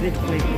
this place.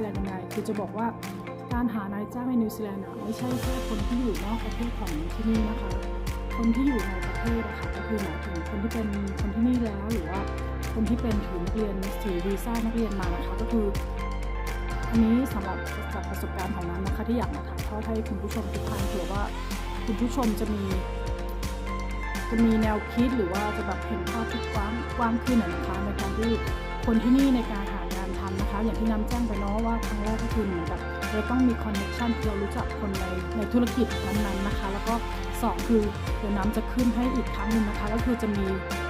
ซีแลนด์ยังไง คือจะบอกว่าการหานายจ้างในนิวซีแลนด์ไม่ใช่แค่คนที่อยู่นอกประเทศของที่นี่นะคะ คนที่อยู่ในประเทศอะคะก็คือหมายถึงคนที่เป็นคนที่นี่แล้วหรือว่าคนที่เป็นถือนักเรียนถือวีซ่านักเรียนมานะคะก็คืออันนี้สำหรับจากประสบการณ์ของน้ำนะคะที่อยากมาถ่ายทอดให้คุณผู้ชมทุกท่านเผื่อว่าคุณผู้ชมจะมีจะมีแนวคิดหรือว่าจะแบบเห็นภาพที่กว้างกว้างขึ้นอะนะคะในการที่คนที่นี่ในการ อย่างที่น้ำแจ้งไปเนาะว่าครั้งแรกก็คือเหมือนกับเราต้องมีคอนเนคชันเรารู้จักคนในในธุรกิจนั้นๆนะคะ แล้วก็สองคือเดี๋ยวน้ำจะขึ้นให้อีกครั้งหนึ่งนะคะ ก็คือจะมี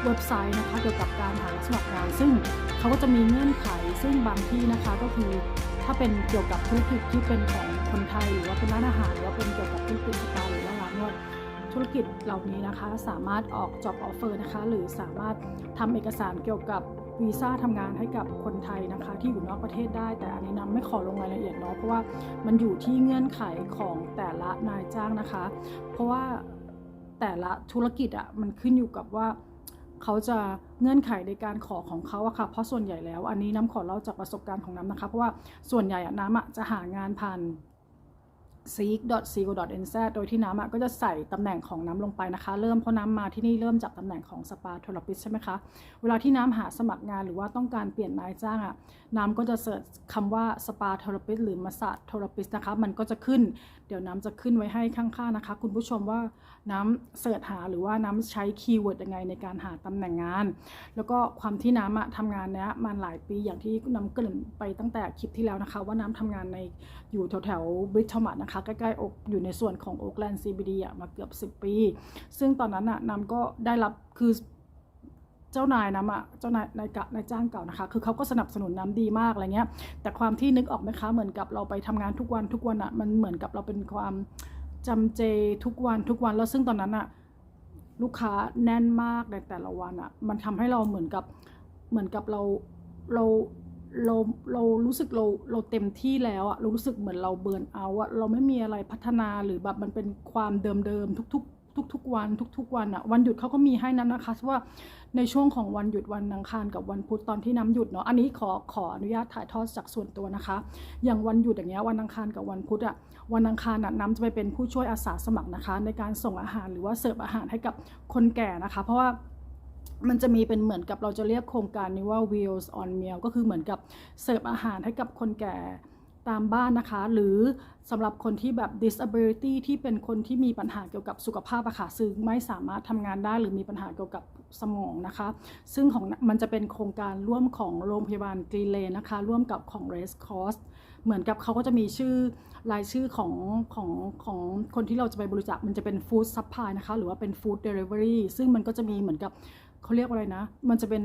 เว็บไซต์นะคะเกี่ยวกับการหารับสมัครงาน ซึ่งเขาก็จะมีเงื่อนไขซึ่งบางที่นะคะก็คือถ้าเป็นเกี่ยวกับธุรกิจที่เป็นของคนไทยหรือว่าเป็นร้านอาหารหรือว่าเป็นเกี่ยวกับธุรกิจสปาหรือว่าร้านนวดธุรกิจเหล่านี้นะคะ สามารถออก job offer นะคะ หรือสามารถทำเอกสารเกี่ยวกับ วีซ่าทำงานให้กับคนไทยนะคะ ที่อยู่นอกประเทศได้ แต่อันนี้น้ำไม่ขอลงรายละเอียดเนาะเพราะว่ามันอยู่ที่เงื่อนไขของแต่ละนายจ้างนะคะ เพราะว่าแต่ละธุรกิจอะมันขึ้นอยู่กับว่าเขาจะเงื่อนไขในการขอของเขาอะค่ะ เพราะส่วนใหญ่แล้ว อันนี้น้ำขอเล่าจากประสบการณ์ของน้ำนะคะ เพราะว่าส่วนใหญ่อะน้ำอะจะหางานผ่าน seek.co.nz โดยที่น้ำก็จะใส่ตำแหน่งของน้ำลงไปนะคะ เริ่มเพราะน้ำมาที่นี่เริ่มจากตำแหน่งของสปาท e r a p i s t ใช่ไหมคะ เวลาที่น้ำหาสมัครงานหรือว่าต้องการเปลี่ยนนายจ้างอะน้ำก็จะเสิร์ชคำว่าสปาท e r a p i s t หรือมาส a ทร e r a p i s t นะคะ มันก็จะขึ้น เดี๋ยวน้ำจะขึ้นไว้ให้ข้างๆนะคะ คุณผู้ชมว่าน้ำเสิร์ชหาหรือว่าน้ำใช้คีย์เวิร์ดยังไงในการหาตำแหน่งงาน แล้วก็ความที่น้ำทำงานเนี้ยมาหลายปีอย่างที่น้ำเกริ่นไปตั้งแต่คลิปที่แล้วนะคะ ว่าน้ำทำงานในอยู่แถวๆบริทมัดนะคะใกล้ๆอกอยู่ในส่วนของโอ๊กแลนด์ CBD อะมาเกือบ 10 ปี ซึ่งตอนนั้นอะน้ำก็ได้รับคือ จ้านายน้ำอะเจ้านายนายกะนายจ้างเก่านะคะ คือเขาก็สนับสนุนน้ำดีมากอะไรเงี้ย แต่ความที่นึกออกไหมคะ เหมือนกับเราไปทำงานทุกวันทุกวันอะ มันเหมือนกับเราเป็นความจำเจทุกวันทุกวัน แล้วซึ่งตอนนั้นอะลูกค้าแน่นมากในแต่ละวันอะ มันทำให้เราเหมือนกับเหมือนกับเราเราเราเรารู้สึกเราเราเต็มที่แล้วอะเรารู้สึกเหมือนเราเบิร์นเอาอะเราไม่มีอะไรพัฒนาหรือแบบมันเป็นความเดิมๆทุก ๆ ทุกๆวันทุกๆวันอะวันหยุดเขาก็มีให้นั้นนะคะว่าในช่วงของวันหยุดวันอังคารกับวันพุธตอนที่น้ำหยุดเนาะอันนี้ขอขออนุญาตถ่ายทอดจากส่วนตัวนะคะ อย่างวันหยุดอย่างเงี้ยวันอังคารกับวันพุธอะวันอังคารน่ะน้ำจะไปเป็นผู้ช่วยอาสาสมัครนะคะ ในการส่งอาหารหรือว่าเสิร์ฟอาหารให้กับคนแก่นะคะ เพราะว่ามันจะมีเป็นเหมือนกับเราจะเรียกโครงการนี้ว่า Wheels on Meal ก็คือเหมือนกับเสิร์ฟอาหารให้กับคนแก่ ตามบ้านนะคะ หรือสำหรับคนที่แบบ disability ที่เป็นคนที่มีปัญหาเกี่ยวกับสุขภาพอะค่ะซึ่งไม่สามารถทำงานได้หรือมีปัญหาเกี่ยวกับสมองนะคะ ซึ่งของมันจะเป็นโครงการร่วมของโรงพยาบาลกรีเลนนะคะ ร่วมกับของ Race Cross เหมือนกับเขาก็จะมีชื่อรายชื่อของของของคนที่เราจะไปบริจาคมันจะเป็น Food Supply นะคะ หรือว่าเป็น Food Delivery ซึ่งมันก็จะมีเหมือนกับเขาเรียกว่าอะไรนะ มันจะเป็น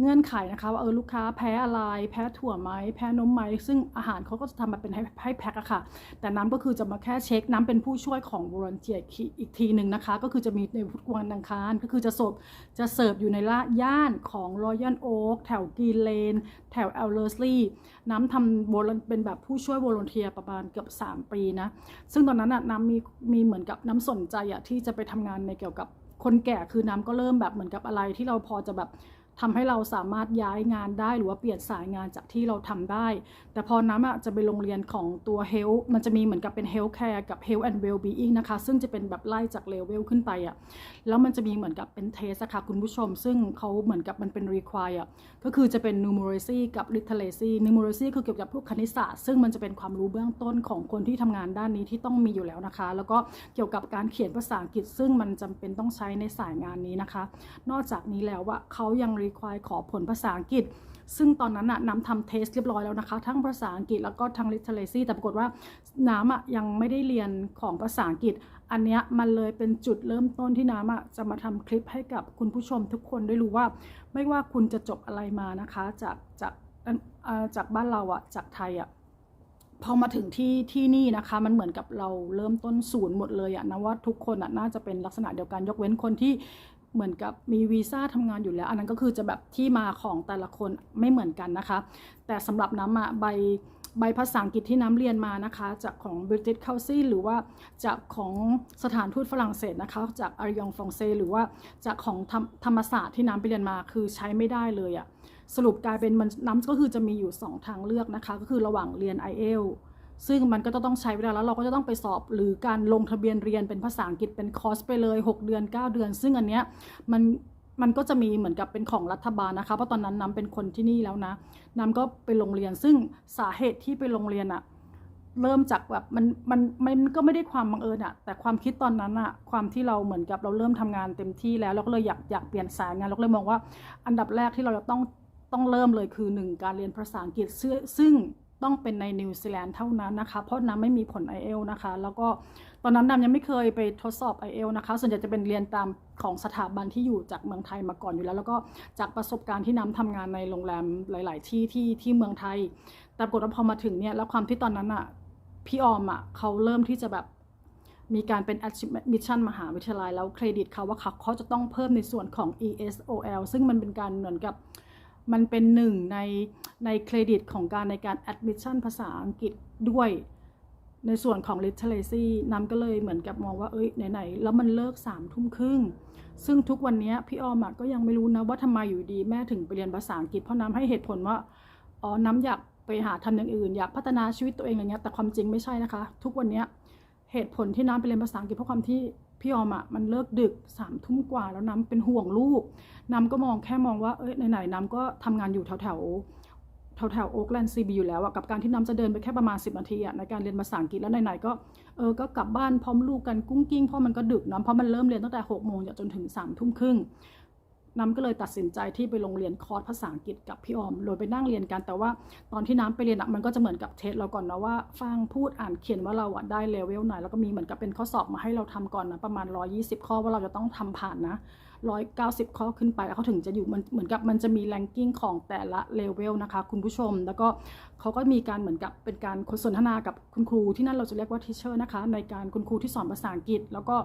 เงื่อนไขนะคะว่าเออลูกค้าแพ้อะไร แพ้ถั่วไหมแพ้นมไหมซึ่งอาหารเขาก็จะทำมาเป็นให้ให้แพ็คอะค่ะ แต่น้ำก็คือจะมาแค่เช็คน้ำเป็นผู้ช่วยของบริเทียอีกทีหนึ่งนะคะ ก็คือจะมีในพุธวันอังคารก็คือจะสบจะเสิร์ฟอยู่ในละย่านของรอยัลโอ๊กแถวกีเลน แถวเอลเลอร์สลีย์น้ำทำโวลเป็นแบบผู้ช่วยวอลเทียประมาณเกือบ3 ปีนะ ซึ่งตอนนั้นอะน้ำมีมีเหมือนกับน้ำสนใจอะที่จะไปทำงานในเกี่ยวกับคนแก่คือน้ำก็เริ่มแบบเหมือนกับอะไรที่เราพอจะแบบ ทำให้เราสามารถย้ายงานได้หรือว่าเปลี่ยนสายงานจากที่เราทำได้ แต่พอน้ำอะจะไปโรงเรียนของตัว Health มันจะมีเหมือนกับเป็น Health Care กับ Health and Well-being นะคะ ซึ่งจะเป็นแบบไล่จากเลเวลขึ้นไปอะแล้วมันจะมีเหมือนกับเป็นเทสอะค่ะคุณผู้ชม ซึ่งเขาเหมือนกับมันเป็น require อะก็คือจะเป็น numeracy กับ literacy numeracy คือเกี่ยวกับพวกคณิตศาสตร์ ซึ่งมันจะเป็นความรู้เบื้องต้นของคนที่ทำงานด้านนี้ที่ต้องมีอยู่แล้วนะคะ แล้วก็เกี่ยวกับการเขียนภาษาอังกฤษ ซึ่งมันจำเป็นต้องใช้ในสายงานนี้นะคะ นอกจากนี้แล้วว่าเขายัง require ขอผลภาษาอังกฤษ ซึ่งตอนนั้นน่ะน้ำทำเทสเรียบร้อยแล้วนะคะ ทั้งภาษาอังกฤษแล้วก็ทั้ง literacy แต่ปรากฏว่าน้ำอะยังไม่ได้เรียนของภาษาอังกฤษ อันเนี้ยมันเลยเป็นจุดเริ่มต้นที่น้ำอะจะมาทำคลิปให้กับคุณผู้ชมทุกคนได้รู้ว่า ไม่ว่าคุณจะจบอะไรมานะคะจากจากจากบ้านเราอะจากไทยอะพอมาถึงที่ที่นี่นะคะ มันเหมือนกับเราเริ่มต้นศูนย์หมดเลยอะนะว่าทุกคนอะน่าจะเป็นลักษณะเดียวกันยกเว้นคนที่ เหมือนกับมีวีซ่าทำงานอยู่แล้ว อันนั้นก็คือจะแบบที่มาของแต่ละคนไม่เหมือนกันนะคะ แต่สำหรับน้ำอะใบใบภาษาอังกฤษที่น้ำเรียนมานะคะจากของ British Council หรือว่าจากของสถานทูตฝรั่งเศสนะคะ จากอารยองฟองเซ หรือว่าจากของธรรมศาสตร์ที่น้ำไปเรียนมาคือใช้ไม่ได้เลยอะสรุปกลายเป็นมันน้ำก็คือจะมีอยู่ 2 ทางเลือกนะคะ ก็คือระหว่างเรียน i อเอล ซึ่งมันก็จะต้องใช้เวลาแล้วเราก็จะต้องไปสอบหรือการลงทะเบียนเรียนเป็นภาษาอังกฤษเป็นคอร์สไปเลย 6 เดือน 9 เดือน ซึ่งอันเนี้ยมันมันก็จะมีเหมือนกับเป็นของรัฐบาลนะคะเพราะตอนนั้นน้ำเป็นคนที่นี่แล้วนะน้ำก็ไปโรงเรียน ซึ่งสาเหตุที่ไปโรงเรียนอะเริ่มจากแบบมันมันมันก็ไม่ได้ความบังเอิญอะแต่ความคิดตอนนั้นอะความที่เราเหมือนกับเราเริ่มทำงานเต็มที่แล้วเราก็เลยอยากอยากเปลี่ยนสายงานเราก็เลยมองว่า อันดับแรกที่เราจะต้องต้องเริ่มเลยคือหนึ่งการเรียนภาษาอังกฤษซึ่ง ต้องเป็นในนิวซีแลนด์เท่านั้นนะคะ เพราะน้ำไม่มีผล i อเอลนะคะ แล้วก็ตอนนั้นน้ำยังไม่เคยไปทดสอบ i อเอลนะคะ ส่วนใหญ่จะเป็นเรียนตามของสถาบันที่อยู่จากเมืองไทยมาก่อนอยู่แล้ว แล้วก็จากประสบการณ์ที่น้ำทำงานในโรงแรมหลาย ๆ ที่ที่ที่เมืองไทย แต่ปรากฏว่าพอมาถึงเนี่ยแล้วความที่ตอนนั้นอะพี่ออมอะเขาเริ่มที่จะแบบมีการเป็น admission มหาวิทยาลัยแล้วเครดิตเขาว่าเขาเขาจะต้องเพิ่มในส่วนของ ESOL ซึ่งมันเป็นการเหมือนกับ มันเป็นหนึ่งในในเครดิตของการในการ admission ภาษาอังกฤษด้วยในส่วนของ literacy น้ำก็เลยเหมือนกับมองว่า เอ้ย ไหน ๆ แล้วมันเลิกสามทุ่มครึ่ง ซึ่งทุกวันนี้พี่ออมก็ยังไม่รู้นะว่าทำไมอยู่ดีแม่ถึงไปเรียนภาษาอังกฤษ เพราะน้ำให้เหตุผลว่า อ๋อ น้ำอยากไปหาทำอย่างอื่น อยากพัฒนาชีวิตตัวเองอะไรเงี้ย แต่ความจริงไม่ใช่นะคะ ทุกวันนี้เหตุผลที่น้ำไปเรียนภาษาอังกฤษเพราะความที่ พี่ออมอะมันเลิกดึกสามทุ่มกว่าแล้วน้ำเป็นห่วงลูก น้ำก็มองแค่มองว่าเอ้ยไหนๆน้ำก็ทำงานอยู่แถวแถวแถวแถวโอ๊กแลนด์ซีบีอยู่แล้วอะกับการที่น้ำจะเดินไปแค่ประมาณ 10นาทีอะในการเรียนภาษาอังกฤษแล้วไหนๆก็เออก็กลับบ้านพร้อมลูกกันกุ้งกิ้งเพราะมันก็ดึกเนาะเพราะมันเริ่มเรียนตั้งแต่หกโมงจนถึงสามทุ่มครึ่ง น้ำก็เลยตัดสินใจที่ไปโรงเรียนคอร์สภาษาอังกฤษกับพี่ออมโดยไปนั่งเรียนกัน แต่ว่าตอนที่น้ำไปเรียนอะมันก็จะเหมือนกับเทสเราก่อนนะว่าฟังพูดอ่านเขียนว่าเราอะได้เลเวลไหนแล้วก็มีเหมือนกับเป็นข้อสอบมาให้เราทำก่อนนะประมาณ 120 ข้อว่าเราจะต้องทำผ่านนะ190 ข้อขึ้นไปแล้วเขาถึงจะอยู่มันเหมือนกับมันจะมีแรงกิ้งของแต่ละเลเวลนะคะ คุณผู้ชม แล้วก็เขาก็มีการเหมือนกับเป็นการสนทนากับคุณครูที่นั่นเราจะเรียกว่าทิเชอร์นะคะ ในการคุณครูที่สอนภาษาอังกฤษแล้วก็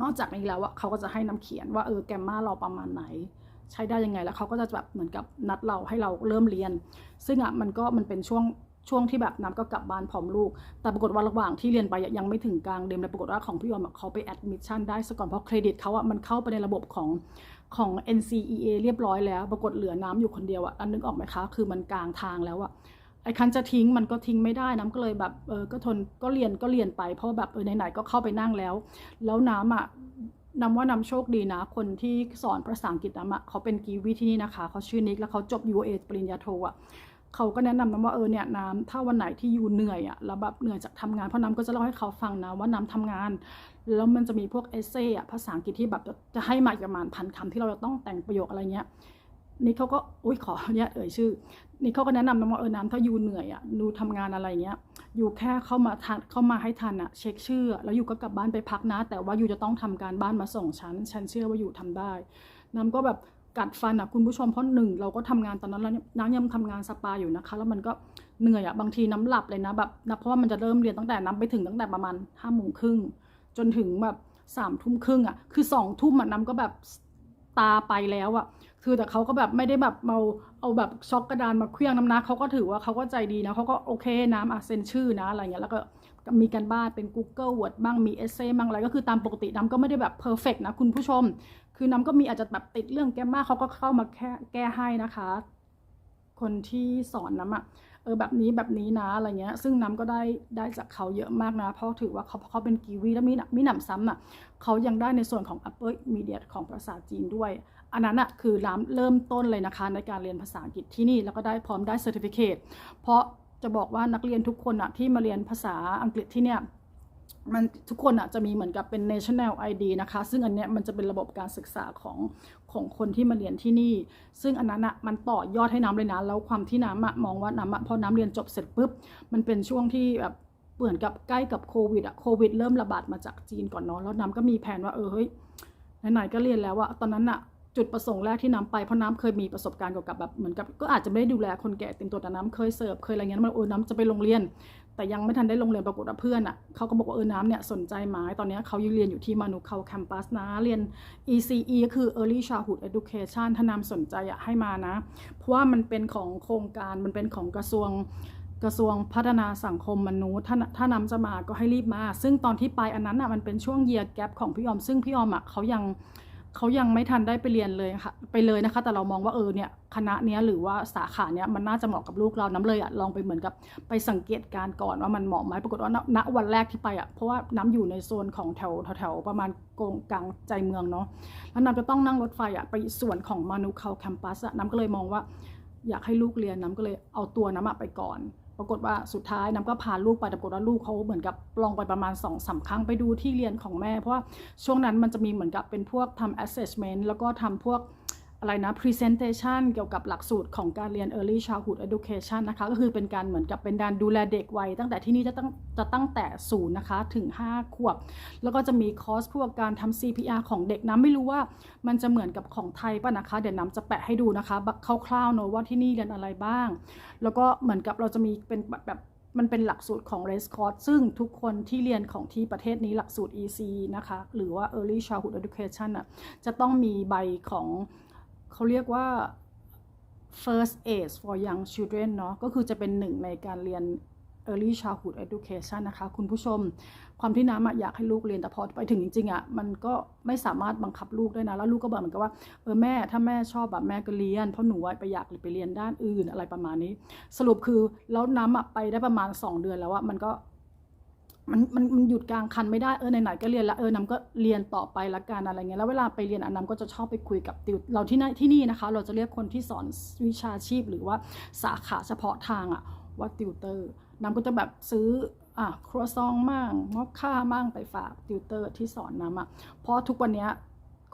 นอกจากนี้แล้วอะเขาก็จะให้น้ำเขียนว่าเออแกมมาเราประมาณไหน ใช้ได้ยังไงแล้วเขาก็จะแบบเหมือนกับนัดเราให้เราเริ่มเรียน ซึ่งอะมันก็มันเป็นช่วงช่วงที่แบบน้ำก็กลับบ้านพร้อมลูก แต่ปรากฏว่าระหว่างที่เรียนไปยังไม่ถึงกลางเดือนเลยปรากฏว่าของพี่ยอมเขาไปแอดมิชชั่นได้ซะก่อนเพราะเครดิตเขาอะมันเข้าไปในระบบของของ NCEA เรียบร้อยแล้ว ปรากฏเหลือน้ำอยู่คนเดียวอะอันนึกออกไหมคะ คือมันกลางทางแล้วอะ ไอ้คันจะทิ้งมันก็ทิ้งไม่ได้น้ำก็เลยแบบเออก็ทนก็เรียนก็เรียนไป เพราะแบบเออไหนๆก็เข้าไปนั่งแล้ว แล้วน้ำอะนำว่านำโชคดีนะ คนที่สอนภาษาอังกฤษน้ำอะเขาเป็นกีวีที่นี่นะคะเขาชื่อนิกแล้วเขาจบ UA ปริญญาโทอะเขาก็แนะนำน้ำว่าเออเนี่ยน้ำถ้าวันไหนที่อยู่เหนื่อยอะแล้วแบบเหนื่อยจากทำงานเพราะน้ำก็จะเล่าให้เขาฟังนะว่าน้ำทำงาน แล้วมันจะมีพวกเอเซ่อะภาษาอังกฤษที่แบบจะให้มาประมาณพันคำที่เราจะต้องแต่งประโยคอะไรเงี้ย นี่เขาก็อุ้ยขออนุญาตเอ่ยชื่อ นี่เขาก็แนะนำนะว่าเออน้ำถ้ายูเหนื่อยอะดูทำงานอะไรเงี้ยยูแค่เข้ามาทันเข้ามาให้ทันอะเช็คชื่อ แล้วยูก็กลับบ้านไปพักนะ แต่ว่ายูจะต้องทำการบ้านมาส่งฉันฉันเชื่อว่ายูทำได้ น้ำก็แบบกัดฟันอะคุณผู้ชมเพราะหนึ่งเราก็ทำงานตอนนั้นแล้วน้ำยังทำงานสปาอยู่นะคะ แล้วมันก็เหนื่อยอะบางทีน้ำหลับเลยนะแบบนะเพราะว่ามันจะเริ่มเรียนตั้งแต่น้ำไปถึงตั้งแต่ประมาณห้าโมงครึ่งจนถึงแบบสามทุ่มครึ่งอะคือสองทุ่มอะน้ำก็แบบตาไปแล้วอะ คือแต่เขาก็แบบไม่ได้แบบเมาเอาแบบช็อกกระดานมาเคลี้ยงน้ำนะเขาก็ถือว่าเขาก็ใจดีนะเขาก็โอเคน้ำอะเซ็นชื่อนะอะไรเงี้ยแล้วก็มีการบ้านเป็น Google Word บ้างมีเอเซ่บ้างอะไรก็คือตามปกติน้ำก็ไม่ได้แบบเพอร์เฟกนะคุณผู้ชม คือน้ำก็มีอาจจะแบบติดเรื่องแกมมาเขาก็เข้ามาแค่แก้ให้นะคะ คนที่สอนน้ำอะเออแบบนี้แบบนี้นะอะไรเงี้ย ซึ่งน้ำก็ได้ได้จากเขาเยอะมากนะ เพราะถือว่าเขาเขาเป็นกีวี แล้วมีหนมีหนำซ้ำอะเขายังได้ในส่วนของ upper immediate ของภาษาจีนด้วย อันนั้นอะคือร้านเริ่มต้นเลยนะคะในการเรียนภาษาอังกฤษที่นี่แล้วก็ได้พร้อมได้เซอร์ติฟิเคตเพราะจะบอกว่านักเรียนทุกคนอะที่มาเรียนภาษาอังกฤษที่เนี่ยมันทุกคนอะจะมีเหมือนกับเป็น national ID นะคะ ซึ่งอันเนี้ยมันจะเป็นระบบการศึกษาของของคนที่มาเรียนที่นี่ ซึ่งอันนั้นอะมันต่อยอดให้น้ำเลยนะ แล้วความที่น้ำอะมองว่าน้ำอะพอน้ำเรียนจบเสร็จปุ๊บ มันเป็นช่วงที่แบบเหมือนกับใกล้กับโควิดอะโควิดเริ่มระบาดมาจากจีนก่อนเนาะแล้วน้ำก็มีแผนว่าเออเฮ้ยไหนๆก็เรียนแล้วอะตอนนั้นอะ จุดประสงค์แรกที่น้ำไปเพราะน้ำเคยมีประสบการณ์เกี่ยวกับแบบเหมือนกับก็อาจจะไม่ได้ดูแลคนแก่เต็มตัวแต่น้ำเคยเสิร์ฟเคยอะไรเงี้ยมันเออน้ำจะไปโรงเรียน แต่ยังไม่ทันได้โรงเรียนปรากฏว่าเพื่อนอะเขาก็บอกว่าเออน้ำเนี่ยสนใจไหมตอนนี้เขายังเรียนอยู่ที่มานุเขาแคมปัสนะเรียน ECE ก็คือ Early Childhood Education ถ้าน้ำสนใจอะให้มานะ เพราะว่ามันเป็นของโครงการมันเป็นของกระทรวงกระทรวงพัฒนาสังคมมนุษย์ถ้าถ้านำจะมาก็ให้รีบมา ซึ่งตอนที่ไปอันนั้นอะมันเป็นช่วงเยียร์แกปของพี่ยอม ซึ่งพี่ยอมอะเขายัง เขายังไม่ทันได้ไปเรียนเลยค่ะไปเลยนะคะ แต่เรามองว่าเออเนี่ยคณะเนี้ยหรือว่าสาขาเนี้ยมันน่าจะเหมาะกับลูกเราน้ำเลยอะลองไปเหมือนกับไปสังเกตการก่อนว่ามันเหมาะไหมปรากฏว่าณวันแรกที่ไปอะเพราะว่าน้ำอยู่ในโซนของแถวแถวประมาณกงกลางใจเมืองเนาะแล้วน้ำจะต้องนั่งรถไฟอะไปส่วนของมานุเขาแคมปัสอะน้ำก็เลยมองว่า อยากให้ลูกเรียนน้ำก็เลยเอาตัวน้ำอะไปก่อน ปรากฏว่าสุดท้ายน้ำก็พาลูกไปแต่ปรากฏว่าลูกเขาเหมือนกับลองไปประมาณ2อสาครั้งไปดูที่เรียนของแม่ เพราะว่าช่วงนั้นมันจะมีเหมือนกับเป็นพวกทำ assessment แล้วก็ทำพวก อะไรนะ presentation เกี่ยวกับหลักสูตรของการเรียน early childhood education นะคะ ก็คือเป็นการเหมือนกับเป็นการดูแลเด็กวัยตั้งแต่ที่นี่จะตั้งจะตั้งแต่ศูนย์นะคะ ถึง 5 ขวบ แล้วก็จะมีคอร์สพวกการทำ CPR ของเด็กน้ำไม่รู้ว่ามันจะเหมือนกับของไทยป่ะนะคะ เดี๋ยวน้ำจะแปะให้ดูนะคะคร่าวๆเนอะว่าที่นี่เรียนอะไรบ้าง แล้วก็เหมือนกับเราจะมีเป็นแบบแบบมันเป็นหลักสูตรของ Race Course ซึ่งทุกคนที่เรียนของที่ประเทศนี้หลักสูตร EC นะคะ หรือว่า Early Childhood Education อะจะต้องมีใบของ เขาเรียกว่า First Aid for Young Children เนาะก็คือจะเป็นหนึ่งในการเรียน Early Childhood Education นะคะ คุณผู้ชม ความที่น้ำอยากให้ลูกเรียนแต่พอไปถึงจริงๆอะมันก็ไม่สามารถบังคับลูกได้นะ แล้วลูกก็บอกเหมือนกับว่าเออแม่ถ้าแม่ชอบแบบแม่ก็เรียน เพราะหนูไปอยากไปเรียนด้านอื่นอะไรประมาณนี้ สรุปคือแล้วน้ำอะไปได้ประมาณ 2 เดือนแล้วอะมันก็ มันมันมันหยุดกลางคันไม่ได้เออไหนๆก็เรียนล้วเออน้ำก็เรียนต่อไปละกันอะไรเงี้ยแล้วเวลาไปเรียนอันน้ำก็จะชอบไปคุยกับติวเราที่นั่นที่นี่นะคะ เราจะเรียกคนที่สอนวิชาชีพหรือว่าสาขาเฉพาะทางอะว่าติวเตอร์น้ำก็จะแบบซื้ออะครัวซองมั่งมอคค่ามั่งไปฝากติวเตอร์ที่สอนน้ำอะเพราะทุกวันนี้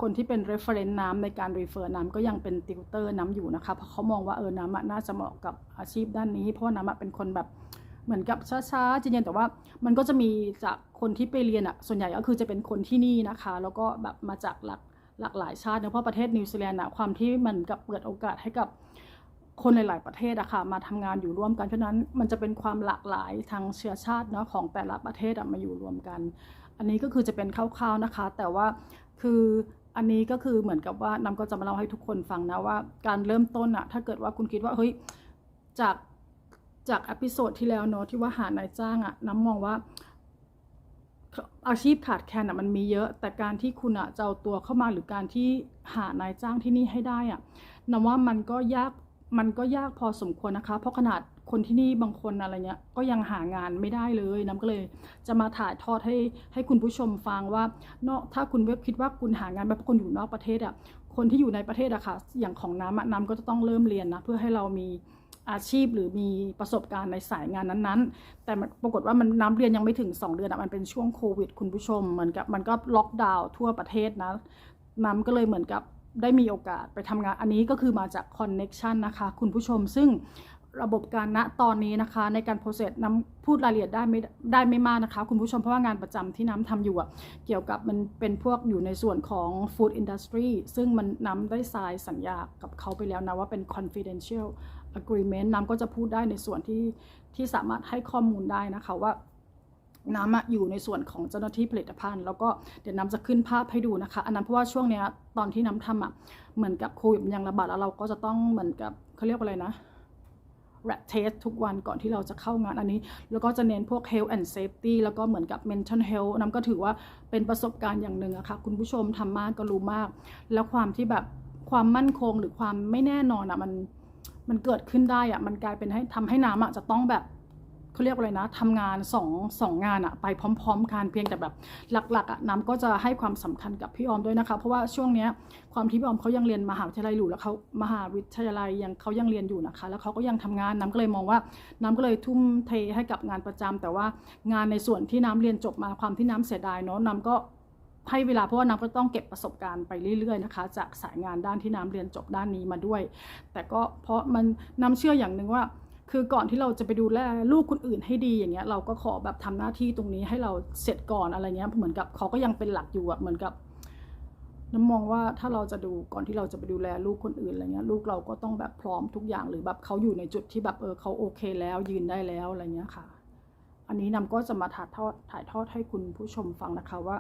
คนที่เป็น reference น้ำในการ refer น้ำก็ยังเป็นติวเตอร์น้ำอยู่นะคะเพราะเขามองว่าเออน้ำอะน่าจะเหมาะกับอาชีพด้านนี้ เพราะน้ำอะเป็นคนแบบ เหมือนกับช้าๆเย็นๆแต่ว่ามันก็จะมีจากคนที่ไปเรียนอะส่วนใหญ่ก็คือจะเป็นคนที่นี่นะคะ แล้วก็แบบมาจากหลากหลากหลายชาติเนะเพราะประเทศนิวซีแลนด์อะความที่มันกับเปิดโอกาสให้กับคนหลาย ๆ ประเทศอะค่ะมาทำงานอยู่ร่วมกันเพราะนั้นมันจะเป็นความหลากหลายทางเชื้อชาติเนาะของแต่ละประเทศอะมาอยู่รวมกัน อันนี้ก็คือจะเป็นคร่าวๆนะคะ แต่ว่าคืออันนี้ก็คือเหมือนกับว่านำก็จะมาเล่าให้ทุกคนฟังนะว่า การเริ่มต้นอะถ้าเกิดว่าคุณคิดว่าเฮ้ยจาก จากอพิโซดที่แล้วเนาะที่ว่าหานายจ้างอะน้ำมองว่า อาชีพขาดแคลนอะมันมีเยอะ แต่การที่คุณอะจะเอาตัวเข้ามาหรือการที่หานายจ้างที่นี่ให้ได้อะน้ำว่ามันก็ยากมันก็ยากพอสมควรนะคะ เพราะขนาดคนที่นี่บางคนอะไรเงี้ยก็ยังหางานไม่ได้เลยน้ำก็เลยจะมาถ่ายทอดให้ให้คุณผู้ชมฟังว่าเนอกถ้าคุณเว็บคิดว่าคุณหางานแบบคนอยู่นอกประเทศอะคนที่อยู่ในประเทศอะค่ะอย่างของน้ำอะน้ำก็จะต้องเริ่มเรียนนะเพื่อให้เรามี อาชีพหรือมีประสบการณ์ในสายงานนั้นๆ แต่ปรากฏว่ามันน้ำเรียนยังไม่ถึง 2 เดือนอะมันเป็นช่วงโควิด คุณผู้ชมเหมือนกับมันก็ล็อกดาวน์ทั่วประเทศนะน้ำก็เลยเหมือนกับได้มีโอกาสไปทำงานอันนี้ก็คือมาจากคอนเน็ชันนะคะคุณผู้ชมซึ่งระบบการณตอนนี้นะคะในการโปรเซสน้ำพูดรายละเอียดได้ไม่ได้ไม่มากนะคะ คุณผู้ชมเพราะว่างานประจำที่น้ำทำอยู่อะเกี่ยวกับมันเป็นพวกอยู่ในส่วนของ Food Industry ซึ่งมันน้ำได้ทรายสัญญากับเขาไปแล้วนะว่าเป็น confidential agreement น้ำก็จะพูดได้ในส่วนที่ที่สามารถให้ข้อมูลได้นะคะว่าน้ำอยู่ในส่วนของเจ้าหน้าที่ผลิตภัณฑ์ แล้วก็เดี๋ยวน้ำจะขึ้นภาพให้ดูนะคะ อันนั้นเพราะว่าช่วงเนี้ยตอนที่น้ำทำอะเหมือนกับโควิดมันยังระบาดแล้วเราก็จะต้องเหมือนกับเขาเรียกว่าอะไรนะ rat test ทุกวันก่อนที่เราจะเข้างานอันนี้ แล้วก็จะเน้นพวก health and safety แล้วก็เหมือนกับ mental health น้ำก็ถือว่าเป็นประสบการณ์อย่างหนึ่งอะค่ะคุณผู้ชมทำมากก็รู้มาก แล้วความที่แบบความมั่นคงหรือความไม่แน่นอนอะมัน มันเกิดขึ้นได้อะมันกลายเป็นให้ทำให้น้ำอะจะต้องแบบเขาเรียกว่าอะไรนะทำงานสองสองงานอะไปพร้อม ๆ กันเพียงแต่แบบหลักๆอะน้ำก็จะให้ความสำคัญกับพี่ออมด้วยนะคะ เพราะว่าช่วงเนี้ยความที่พี่ออมเขายังเรียนมหาวิทยาลัยอยู่แล้วเขามหาวิทยาลัยยังเขายังเรียนอยู่นะคะ แล้วเขาก็ยังทำงานน้ำก็เลยมองว่า น้ำก็เลยทุ่มเทให้กับงานประจำแต่ว่างานในส่วนที่น้ำเรียนจบมาความที่น้ำเสียดายเนาะน้ำก็ ให้เวลาเพราะว่าน้ำก็ต้องเก็บประสบการณ์ไปเรื่อยๆนะคะ จากสายงานด้านที่น้ำเรียนจบด้านนี้มาด้วย แต่ก็เพราะมันน้ำเชื่ออย่างหนึ่งว่า คือก่อนที่เราจะไปดูแลลูกคนอื่นให้ดีอย่างเงี้ยเราก็ขอแบบทำหน้าที่ตรงนี้ให้เราเสร็จก่อนอะไรเงี้ยเหมือนกับเขาก็ยังเป็นหลักอยู่อะเหมือนกับน้ำมองว่าถ้าเราจะดูก่อนที่เราจะไปดูแลลูกคนอื่นอะไรเงี้ยลูกเราก็ต้องแบบพร้อมทุกอย่างหรือแบบเขาอยู่ในจุดที่แบบเออเขาโอเคแล้วยืนได้แล้วอะไรเงี้ยค่ะ อันนี้นำก็จะมาถ่ายทอดถ่ายทอดให้คุณผู้ชมฟังนะคะว่า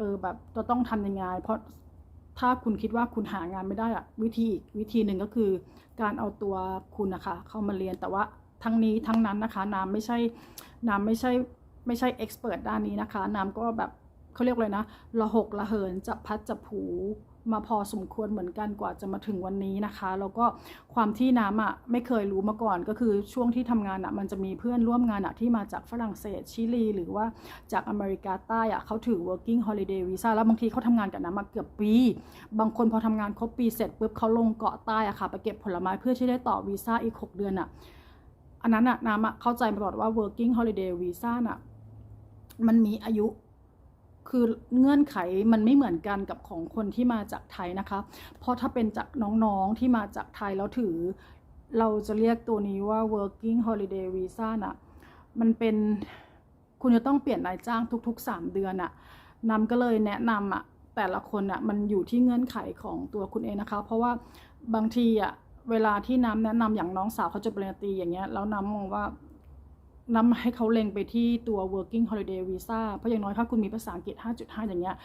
เออแบบจะต้องทำยังไงเพราะถ้าคุณคิดว่าคุณหางานไม่ได้อะวิธีอีกวิธีหนึ่งก็คือ การเอาตัวคุณนะคะเข้ามาเรียนแต่ว่าทั้งนี้ทั้งนั้นนะคะน้ำไม่ใช่น้ำไม่ใช่ไม่ใช่เอ็กซ์เพรสด้านนี้นะคะน้ำก็แบบเขาเรียกเลยนะระหกระเหินจับพัดจับผู มาพอสมควรเหมือนกันกว่าจะมาถึงวันนี้นะคะ แล้วก็ความที่น้ำอะไม่เคยรู้มาก่อนก็คือช่วงที่ทำงานอะมันจะมีเพื่อนร่วมงานอะที่มาจากฝรั่งเศสชิลี หรือว่าจากอเมริกาใต้อะเขาถือ working holiday visa แล้วบางทีเขาทำงานกับน้ำมาเกือบปี บางคนพอทำงานครบปีเสร็จปุ๊บเขาลงเกาะใต้อะค่ะไปเก็บผลไม้เพื่อที่ได้ต่อวีซ่าอีก 6 เดือนอะอันนั้นอะน้ำอะเข้าใจมาตลอดว่า working holiday visa น่ะมันมีอายุ คือเงื่อนไขมันไม่เหมือนกันกับของคนที่มาจากไทยนะคะ เพราะถ้าเป็นจากน้องๆที่มาจากไทยแล้วถือ เราจะเรียกตัวนี้ว่า working holiday visa น่ะ มันเป็นคุณจะต้องเปลี่ยนนายจ้างทุก ๆ 3 เดือนอะนำก็เลยแนะนำอะแต่ละคนอะมันอยู่ที่เงื่อนไขของตัวคุณเองนะคะ เพราะว่าบางทีอะเวลาที่น้ำแนะนำอย่างน้องสาวเขาจบปริญญาตรีอย่างเงี้ยแล้วน้ำมองว่า นำให้เขาเล็งไปที่ตัว working holiday visa เพราะอย่างน้อยถ้าคุณมีภาษาอังกฤษ 5.5 อย่างเงี้ย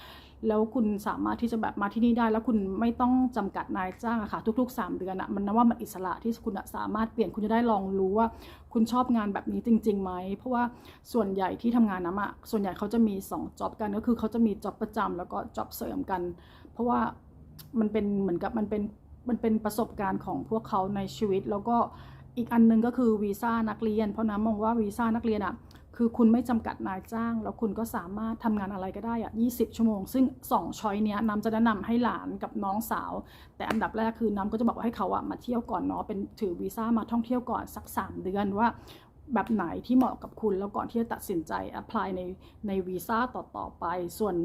แล้วคุณสามารถที่จะแบบมาที่นี่ได้ แล้วคุณไม่ต้องจำกัดนายจ้างอะค่ะ ทุก ๆ 3 เดือนอะมันนะว่ามันอิสระที่คุณสามารถเปลี่ยนคุณจะได้ลองรู้ว่า คุณชอบงานแบบนี้จริงๆไหม เพราะว่าส่วนใหญ่ที่ทำงานน้ำอะส่วนใหญ่เขาจะมี2จ็อบกันก็คือเขาจะมีจ็อบประจำแล้วก็จ็อบเสริมกัน เพราะว่ามันเป็นเหมือนกับมันเป็นมันเป็นประสบการณ์ของพวกเขาในชีวิตแล้วก็ อีกอันหนึงก็คือวีซ่านักเรียน เพราะน้ำมองว่าวีซ่านักเรียนอะคือคุณไม่จำกัดนายจ้าง แล้วคุณก็สามารถทำงานอะไรก็ได้อะ20 ชั่วโมง ซึ่ง 2 ช้อยเนี้ยน้ำจะแนะนำให้หลานกับน้องสาว แต่อันดับแรกคือน้ำก็จะบอกว่าให้เขาอะมาเที่ยวก่อนเนาะเป็นถือวีซ่ามาท่องเที่ยวก่อนสัก 3 เดือนว่า แบบไหนที่เหมาะกับคุณแล้วก่อนที่จะตัดสินใจ apply ในในวีซ่าต่อต่อไป ส่วน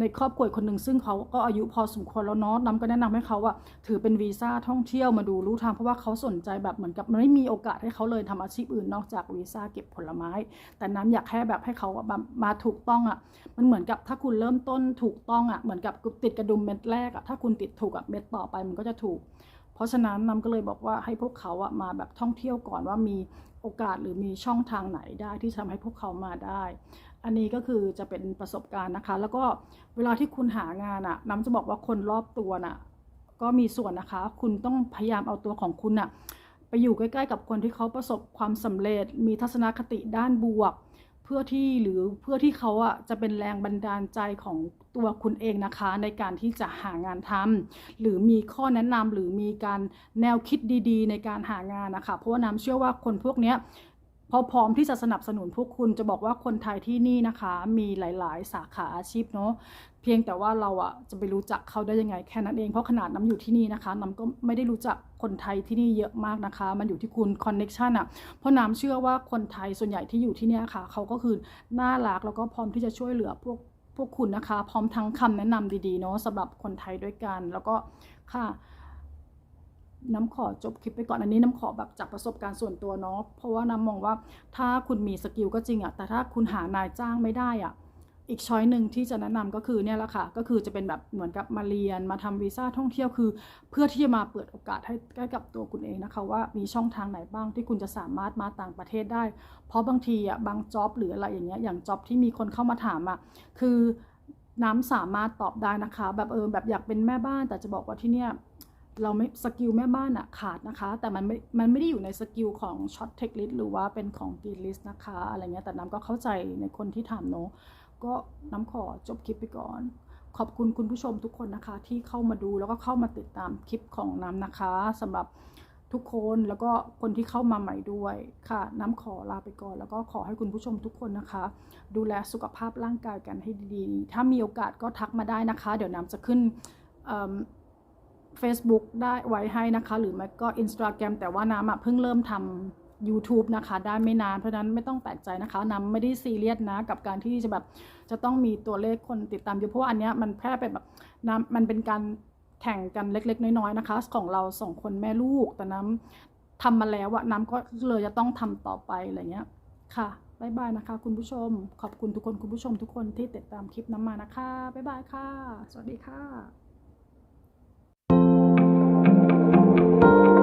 ในครอบครัวคนหนึ่งซึ่งเขาก็อายุพอสมควรแล้วเนาะน้ำก็แนะนำให้เขาอะถือเป็นวีซ่าท่องเที่ยวมาดูรู้ทางเพราะว่าเขาสนใจแบบเหมือนกับมันไม่มีโอกาสให้เขาเลยทำอาชีพอื่นนอกจากวีซ่าเก็บผลไม้ แต่น้ำอยากแค่แบบให้เขาอะมามาถูกต้องอะมันเหมือนกับถ้าคุณเริ่มต้นถูกต้องอะเหมือนกับติดกระดุมเม็ดแรกอะถ้าคุณติดถูกอะเม็ดต่อไปมันก็จะถูกเพราะฉะนั้นน้ำก็เลยบอกว่าให้พวกเขาอะมาแบบท่องเที่ยวก่อนว่ามี โอกาสหรือมีช่องทางไหนได้ที่ทำให้พวกเขามาได้ อันนี้ก็คือจะเป็นประสบการณ์นะคะ แล้วก็เวลาที่คุณหางานอะน้ำจะบอกว่าคนรอบตัวน่ะก็มีส่วนนะคะ คุณต้องพยายามเอาตัวของคุณน่ะไปอยู่ใกล้ ๆ กับคนที่เขาประสบความสำเร็จ มีทัศนคติด้านบวก เพื่อที่หรือเพื่อที่เขาอะจะเป็นแรงบันดาลใจของตัวคุณเองนะคะ ในการที่จะหางานทำหรือมีข้อแนะนำหรือมีการแนวคิดดีๆ ในการหางานนะคะ เพราะว่าน้ำเชื่อว่าคนพวกเนี้ยพอพร้อมที่จะสนับสนุนพวกคุณจะบอกว่าคนไทยที่นี่นะคะ มีหลายๆ สาขาอาชีพเนาะเพียงแต่ว่าเราอะจะไปรู้จักเขาได้ยังไงแค่นั้นเองเพราะขนาดน้ำอยู่ที่นี่นะคะน้ำก็ไม่ได้รู้จัก คนไทยที่นี่เยอะมากนะคะ มันอยู่ที่คุณคอนเน็ชันอะเพราะน้ำเชื่อว่าคนไทยส่วนใหญ่ที่อยู่ที่นี่ค่ะ เขาก็คือน่ารักแล้วก็พร้อมที่จะช่วยเหลือพวกพวกคุณนะคะ พร้อมทั้งคำแนะนำดีๆเนาะสำหรับคนไทยด้วยกัน แล้วก็ค่ะน้ำขอจบคลิปไปก่อนอันนี้น้ำขอแบบจากประสบการณ์ส่วนตัวเนาะเพราะว่าน้ำมองว่าถ้าคุณมีสกิลก็จริงอะแต่ถ้าคุณหานายจ้างไม่ได้อะ อีกช้อยหนึ่งที่จะแนะนำก็คือเนี่ยแหละค่ะ ก็คือจะเป็นแบบเหมือนกับมาเรียนมาทำวีซ่าท่องเที่ยวคือ เพื่อที่จะมาเปิดโอกาสให้ใกล้กับตัวคุณเองนะคะ ว่ามีช่องทางไหนบ้างที่คุณจะสามารถมาต่างประเทศได้ เพราะบางทีอะบางจ็อบหรืออะไรอย่างเงี้ยอย่างจ็อบที่มีคนเข้ามาถามอะคือน้ำสามารถตอบได้นะคะ แบบเออแบบอยากเป็นแม่บ้าน แต่จะบอกว่าที่เนี่ยเราไม่สกิลแม่บ้านอะขาดนะคะ แต่มันไม่มันไม่ได้อยู่ในสกิลของช็อตเทคลิสหรือว่าเป็นของกีลิสนะคะอะไรเงี้ยแต่น้ำก็เข้าใจในคนที่ถามเนอะ ก็น้ำขอจบคลิปไปก่อน ขอบคุณคุณผู้ชมทุกคนนะคะ ที่เข้ามาดูแล้วก็เข้ามาติดตามคลิปของน้ำนะคะสำหรับทุกคนแล้วก็คนที่เข้ามาใหม่ด้วยค่ะ น้ำขอลาไปก่อน แล้วก็ขอให้คุณผู้ชมทุกคนนะคะ ดูแลสุขภาพร่างกายกันให้ดีๆ ถ้ามีโอกาสก็ทักมาได้นะคะ เดี๋ยวน้ำจะขึ้นเอิ่ม Facebook ได้ไว้ให้นะคะ หรือไม่ก็ Instagram แต่ว่าน้ำเพิ่งเริ่มทำ YouTube นะคะได้ไม่นานเพราะนั้นไม่ต้องแปลกใจนะคะน้ำไม่ได้ซีเรียสนะ กับการที่จะแบบจะต้องมีตัวเลขคนติดตามเยอะเพราะอันเนี้ยมันแค่เป็นแบบน้ำมันเป็นการแข่งกันเล็ก ๆ น้อยๆนะคะ ของเราสองคนแม่ลูกแต่น้ำทำมาแล้วอะน้ำก็เลยจะต้องทำต่อไปอะไรเงี้ยค่ะบ๊ายบายนะคะ คุณผู้ชม ขอบคุณทุกคนคุณผู้ชมทุกคนที่ติดตามคลิปน้ำมานะคะบ๊ายบายค่ะ สวัสดีค่ะ